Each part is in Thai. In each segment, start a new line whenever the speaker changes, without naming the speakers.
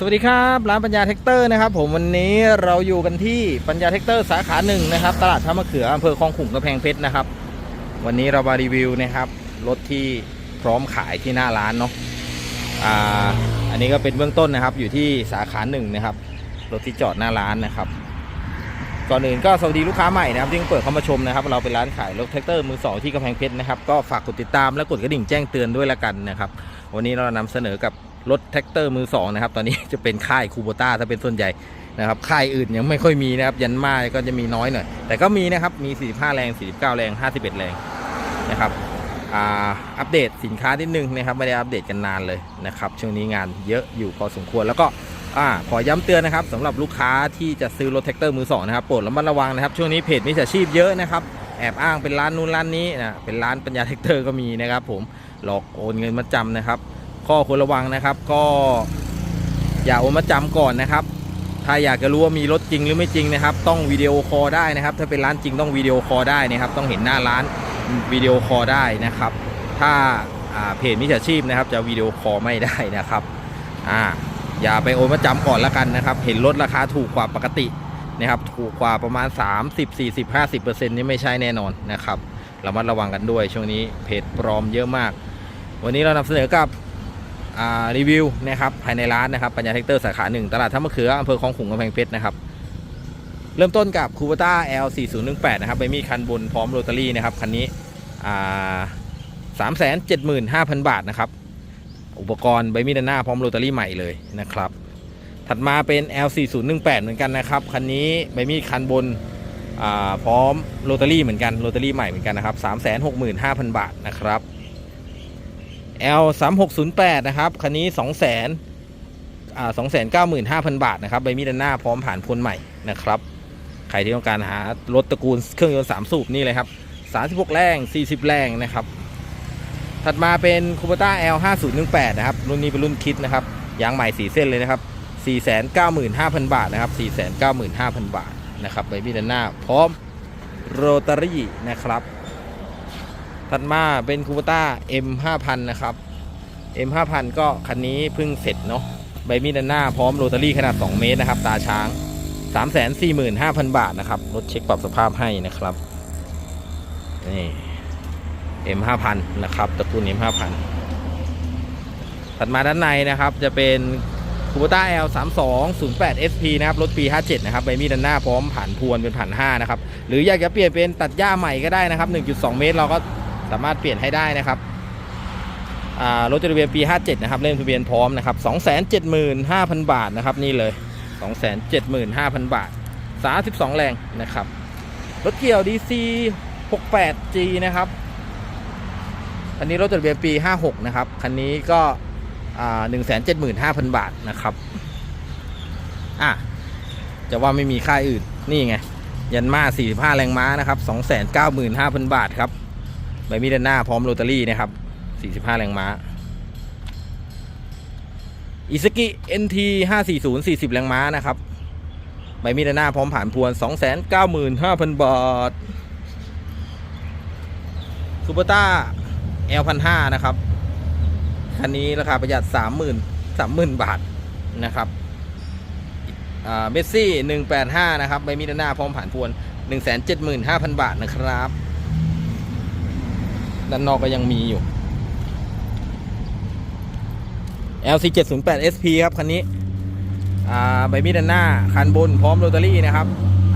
สวัสดีครับร้านปัญญาเทคเตอร์นะครับผมวันนี้เราอยู่กันที่ปัญญาเทคเตอร์สาขาหนึ่งนะครับตลาดท่ามะเขืออำเภอคลองขุ่งกระแพงเพชรนะครับ วันนี้เรามารีวิวนะครับรถที่พร้อมขายที่หน้าร้านเนาะอ่าอันนี้ก็เป็นเบื้องต้นนะครับ อยู่ที่สาขาหนึ่งนะครับรถที่จอดหน้าร้านนะครับ ก่อนอื่นก็สวัสดีลูกค้าใหม่นะครับที่เพิ่งเปิดเข้ามาชมนะครับ เราเป็นร้านขายรถแท็กเตอร์มือสองที่กำแพงเพชรนะครับก็ฝากกดติดตามและกดกระดิ่งแจ้งเตือนด้วยละกันนะครับวันนี้เรานำเสนอกับ รถแท็กเตอร์มือสองนะครับ ตอนนี้จะเป็นค่ายคูโบต้าถ้าเป็นส่วนใหญ่นะครับค่ายอื่นยังไม่ค่อยมีนะครับ ยันมาก็จะมีน้อยหน่อย แต่ก็มีนะครับ มี 45 แรง 49 แรง 51 แรงนะครับอัปเดตสินค้านิดนึงนะครับ ไม่ได้อัปเดตกันนานเลยนะครับช่วงนี้งานเยอะอยู่พอสมควรแล้วก็อขอย้ำเตือนนะครับสำหรับลูกค้าที่จะซื้อรถแท็กเตอร์มือสองนะครับโปรดระมัดระวังนะครับ ช่วงนี้เพจมิจฉาชีพเยอะนะครับแอบอ้างเป็นร้านนู้นร้านนี้นะเป็นร้านปัญญาแท็กเตอร์ก็มีนะครับ ผมหลอกโอนเงินมาจำนะครับ ข้อควรระวังนะครับ ก็อย่าโอนมาจำก่อนนะครับ ถ้าอยากจะรู้ว่ามีรถจริงหรือไม่จริงนะครับ ต้องวิดีโอคอลได้นะครับ ถ้าเป็นร้านจริงต้องวิดีโอคอลได้นะครับ ต้องเห็นหน้าร้านวิดีโอคอลได้นะครับ ถ้าเพจมิจฉาชีพนะครับ จะวิดีโอคอลไม่ได้นะครับอ่าอย่าไปโอนมาจำก่อนละกันนะครับ เห็นรถราคาถูกกว่าปกตินะครับ ถูกกว่าประมาณ 30 40 50%นี่ไม่ใช่แน่นอนนะครับระมัดระวังกันด้วยช่วงนี้เพจปลอมเยอะมาก วันนี้เรานำเสนอกับอ่า รีวิวนะครับภายในร้านนะครับปัญญาเทคเตอร์สาขาหนึ่งตลาดท่ามะเขืออำเภอคลองขุงกำแพงเพชรนะครับเริ่มต้นกับคูเปต้า L 4 0 1 8 นะครับใบมีดคันบนพร้อมโรตารี่นะครับคันนี้สามแสนเจ็ดหมื่นห้าพันบาทนะครับอุปกรณ์ใบมีดด้านหน้าพร้อมโรตารี่ใหม่เลยนะครับถัดมาเป็น L 4 0 1 8 เหมือนกันนะครับคันนี้ใบมีดคันบนพร้อมโรตารี่เหมือนกันโรตารี่ใหม่เหมือนกันนะครับสามแสนหกหมื่นห้าพันบาทนะครับ L 3 6 0 8นะครับ คันนี้2 0 0 0 0อ่า2 9 5 0 0 0 บาทนะครับใบมีดด้านหน้าพร้อมผ่านพ้นใหม่นะครับ ใครที่ต้องการหารถตระกูลเครื่องยนต์ 3 สูบนี่เลยครับ 36 แรง 40 แรงนะครับ ถัดมาเป็น c u b e r t a L 5 0 1 8นะครับ รุ่นนี้เป็นรุ่นคิดนะครับ ยางใหม่ 4 เส้นเลยนะครับ 495,000 บาทนะครับ 495,000 บาทนะครับใบมีดด้านหน้าพร้อมโรตารี่นะครับ ถัดมาเป็นคูปต้า M 5 0 0 0 นะครับ M 5 0 0 0 ก็คันนี้เพิ่งเสร็จเนาะใบมีดด้านหน้าพร้อมโรตารี่ขนาด 2 เมตรนะครับ ตาช้าง 345,000 บาทนะครับ รถเช็คปรับสภาพให้นะครับ นี่ M 5 0 0 0 นะครับตระกูล M 5 0 0 0 ถัดมาด้านในนะครับ จะเป็นคูปต้า L 3 2 0 8 SP นะครับ รถปี 57 นะครับ ใบมีดด้านหน้าพร้อมผ่านพวนเป็นผ่าน5นะครับ หรืออยากจะเปลี่ยนเป็นตัดหญ้าใหม่ก็ได้นะครับ 1.2 เมตรเราก็ สามารถเปลี่ยนให้ได้นะครับรถจดทะเบียนปี 57 นะครับ เล่มทะเบียนพร้อมนะครับ 275,000 บาทนะครับ นี่เลย 275,000 บาท 32 แรงนะครับ รถเกี่ยว DC 68G นะครับคันนี้รถจดทะเบียนปี 56 นะครับ คันนี้ก็อ่า175,000 บาทนะครับ อะ จะว่าไม่มีค่าอื่น นี่ไง ยันมา45 แรงม้านะครับ 295,000 บาทครับ ใบมีดด้านหน้าพร้อมโรตารี่นะครับ 45 แรงม้าอิสกิ NT 540 40 แรงม้านะครับ ใบมีดด้านหน้าพร้อมผ่านพวน 295,000 บาทซูเปอร์ต้า L 1 5 0นะครับ คันนี้ราคาประหยัด 30,000 30,000 บาทนะครับเมสซี่หนึ่งแปดห้านะครับ ใบมีดด้านหน้าพร้อมผ่านพวนหนึ่งแสนเจ็ดหมื่นห้าพันบาทนะครับ ด้านนอกก็ยังมีอยู่ LC 7 0 8 SP ครับ คันนี้ใบมีดด้านหน้า คันบนพร้อมโรตารี่นะครับ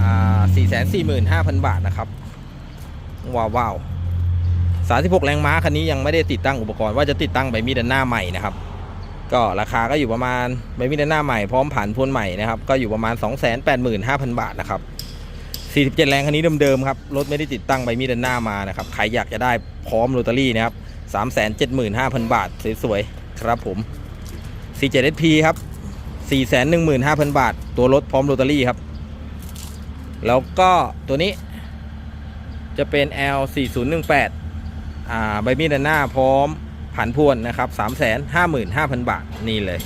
อ่าสี่แสนสี่หมื่นห้าพันบาทนะครับ ว้าวว้าวสาสิบหกแรงม้าคันนี้ยังไม่ได้ติดตั้งอุปกรณ์ว่าจะติดตั้งใบมีดด้านหน้าใหม่นะครับ ก็ราคาก็อยู่ประมาณใบมีดด้านหน้าใหม่พร้อมผ่านพ้นใหม่นะครับ ก็อยู่ประมาณ 285,000 บาทนะครับ 47 แรงคันนี้เดิมๆครับ รถไม่ได้ติดตั้งใบมีดหน้ามานะครับ ใครอยากจะได้พร้อมโรตารี่นะครับ 375,000 บาท สวยๆ ครับผม 47 SP ครับ 415,000 บาท ตัวรถพร้อมโรตารี่ครับ แล้วก็ตัวนี้จะเป็น L 4018อ่าใบมีดหน้าพร้อมผันพวนนะครับ 355,000 บาทนี่เลย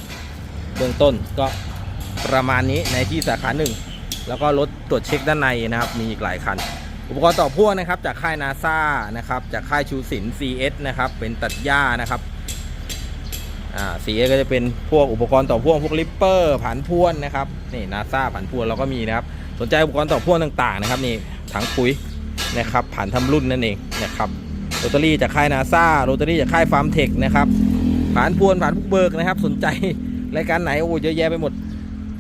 เบื้องต้นก็ประมาณนี้ในที่สาขาหนึ่ง แล้วก็รถตรวจเช็คด้านในนะครับ มีอีกหลายคัน อุปกรณ์ต่อพ่วงนะครับ จากค่ายนาซานะครับ จากค่ายชูสิน CS นะครับ เป็นตัดหญ้านะครับอ่าสีก็จะเป็นพวกอุปกรณ์ต่อพ่วงพวกลิปเปอร์ผันพ่วนนะครับนี่นาซาผันพ่วนเราก็มีนะครับ สนใจอุปกรณ์ต่อพ่วงต่างๆนะครับนี่ถังปุ๋ยนะครับผันทำรุ่นนั่นเองนะครับโรตารี่จากค่ายนาซาโรตารี่จากค่ายฟาร์มเทคนะครับผันพ่วนผันพวกเบิกนะครับ สนใจรายการไหนโอ้เยอะแยะไปหมด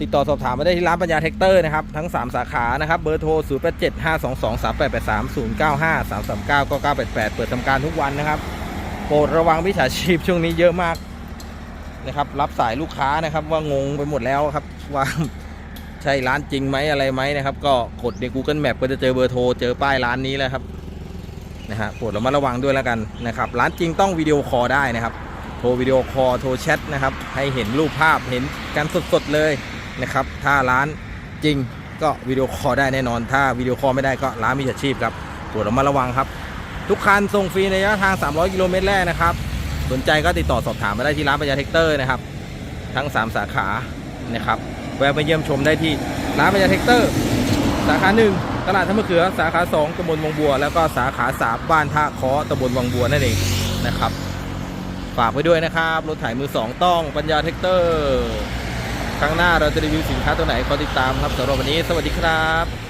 ติดต่อสอบถามมาได้ที่ร้านปัญญาเทคเตอร์นะครับ ทั้ง 3 สาขานะครับ เบอร์โทร 0 8 7 5 2 2 3 8 8 3 0 9 5 3 3 9 9 9 8 8 เปิดทำการทุกวันนะครับ โปรดระวังมิจฉาชีพช่วงนี้เยอะมากนะครับ รับสายลูกค้านะครับ ว่างงไปหมดแล้วครับ ว่าใช่ร้านจริงไหมอะไรไหมนะครับ ก็กดใน Google Map ก็จะเจอเบอร์โทร เจอป้ายร้านนี้แล้วครับนะฮะโปรดระมัดระวังด้วยแล้วกันนะครับ ร้านจริงต้องวิดีโอคอลได้นะครับ โทรวิดีโอคอลโทรแชทนะครับ ให้เห็นรูปภาพเห็นกันสดๆเลย นะครับ ถ้าร้านจริงก็วิดีโอคอลได้แน่นอน ถ้าวิดีโอคอลไม่ได้ก็ร้านมิจฉาชีพครับโปรดระมัดระวังครับ ทุกคันส่งฟรีในระยะทาง 300 กิโลเมตรแรกนะครับ สนใจก็ติดต่อสอบถามมาได้ที่ร้านปัญญาเทคเตอร์นะครับ ทั้ง 3 สาขานะครับแวะไปเยี่ยมชมได้ที่ร้านปัญญาเทคเตอร์ สาขา 1 ตลาดท่ามะเขือ สาขา 2ตำบลวังบัว แล้วก็สาขา3บ้านท่าคอตำบลวังบัวนั่นเองนะครับ ฝากไว้ด้วยนะครับ รถไถมือ 2 ต้องปัญญาเทคเตอร์ ครั้งหน้าเราจะรีวิวสินค้าตัวไหนคอติดตามครับสำหรับวันนี้ สวัสดีครับ